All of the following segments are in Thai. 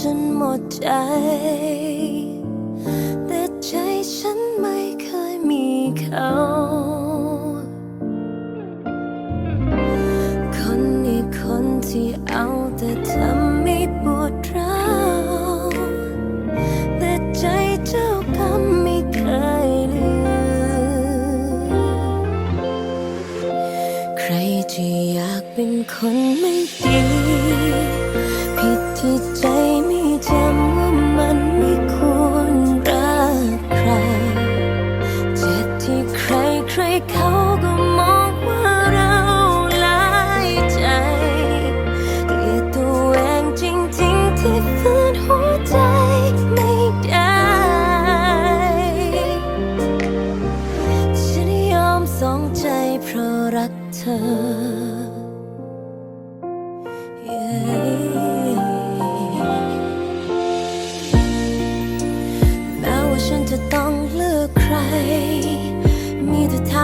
จนหมดใจ แต่ใจฉันไม่เคยมีเขา คนนี้คนที่เอาแต่ทำให้ปวดร้าวแต่ใจเจ้ากรรมไม่เคยลืม ใครที่อยากเป็นคนไม่ เขาก็มองว่าเราลายใจเกลียดตัวเองจริงๆที่ฝืนหัวใจไม่ได้ ฉันยอมสองใจเพราะรักเธอ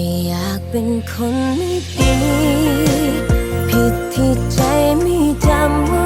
ที่อยากเป็นคนไม่ดี ผิดที่ใจไม่จำว่า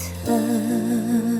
เธอ